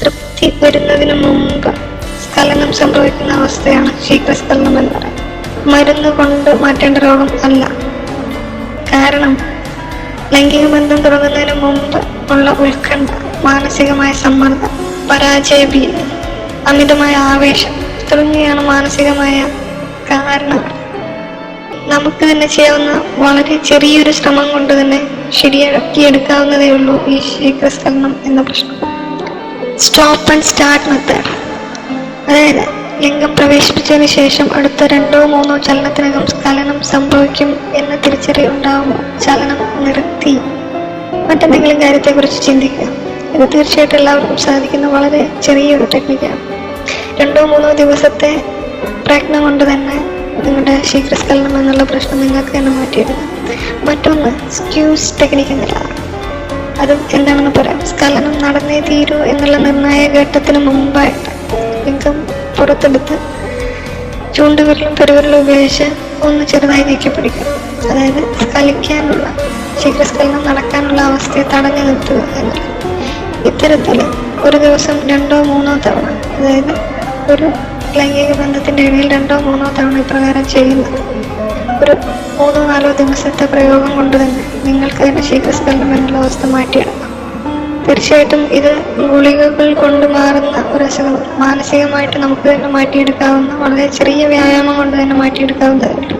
തൃപ്തി വരുന്നതിന് മുമ്പ് സ്ഖലനം സംഭവിക്കുന്ന അവസ്ഥയാണ് ശീഘ്രസ്ഖലനം എന്ന് പറയുന്നത്. മരുന്ന് കൊണ്ട് മാറ്റേണ്ട രോഗം അല്ല. കാരണം ലൈംഗിക ബന്ധം തുടങ്ങുന്നതിന് മുമ്പ് ഉള്ള ഉത്കണ്ഠ മാനസികമായ സമ്മർദ്ദം പരാജയ ഭീതി അമിതമായ ആവേശം തുടങ്ങിയാണ് മാനസികമായ കാരണം നമുക്ക് തന്നെ ചെയ്യാവുന്ന വളരെ ചെറിയൊരു ശ്രമം കൊണ്ട് തന്നെ ശരിയാക്കിയെടുക്കാവുന്നതേ ഉള്ളൂ ഈ ശീഘ്രസ്ഖലനം എന്ന പ്രശ്നം. സ്റ്റോപ്പ് ആൻഡ് സ്റ്റാർട്ട് മെത്തേഡ് അതായത് ലിംഗം പ്രവേശിപ്പിച്ചതിന് ശേഷം അടുത്ത രണ്ടോ മൂന്നോ ചലനത്തിനകം സ്ഖലനം സംഭവിക്കും എന്ന തിരിച്ചറിവുണ്ടാകുമ്പോൾ ചലനം നിർത്തി. മറ്റെന്തെങ്കിലും കാര്യത്തെക്കുറിച്ച് ചിന്തിക്കുക. ഇത് തീർച്ചയായിട്ടും എല്ലാവർക്കും സാധിക്കുന്ന വളരെ ചെറിയൊരു ടെക്നിക്കാണ്. രണ്ടോ മൂന്നോ ദിവസത്തെ പ്രയത്നം കൊണ്ട് തന്നെ നിങ്ങളുടെ ശീഘ്രസ്ഖലനം എന്നുള്ള പ്രശ്നം നിങ്ങൾക്ക് തന്നെ മാറ്റിയെടുക്കാം. മറ്റൊന്ന് സ്ക്യൂസ് ടെക്നിക്ക് എന്നുള്ളതാണ് അതും എന്താണെന്ന് പറയാം. സ്ഖലനം നടന്നേ തീരൂ എന്നുള്ള നിർണായക ഘട്ടത്തിന് മുമ്പായിട്ട് ലിംഗം പുറത്തെടുത്ത് ചൂണ്ടുവിരലും പെരുവിരലും ഉപയോഗിച്ച് ഒന്ന് ചെറുതായി നീക്കി പിടിക്കും അതായത് കളിക്കാനുള്ള ശീഘ്രസ്ഖലനം നടക്കാനുള്ള അവസ്ഥയെ തടഞ്ഞു നിർത്തുക ഇത്തരത്തിൽ ഒരു ദിവസം രണ്ടോ മൂന്നോ തവണ അതായത് ഒരു ലൈംഗിക ബന്ധത്തിന്റെ ഇടയിൽ രണ്ടോ മൂന്നോ തവണ ഇപ്രകാരം ചെയ്യുന്നത്. ഒരു മൂന്നോ നാലോ ദിവസത്തെ പ്രയോഗം കൊണ്ട് തന്നെ നിങ്ങൾക്ക് തന്നെ ശീഘ്രസ്ഖലനം എന്നുള്ള അവസ്ഥ മാറ്റിയെടുക്കാം. തീർച്ചയായിട്ടും ഇത് ഗുളികകൾ കൊണ്ട് മാറുന്ന ഒരു അസുഖം. മാനസികമായിട്ട് നമുക്ക് തന്നെ മാറ്റിയെടുക്കാവുന്ന വളരെ ചെറിയ വ്യായാമം കൊണ്ട് തന്നെ മാറ്റിയെടുക്കാവുന്നതേ ഉള്ളൂ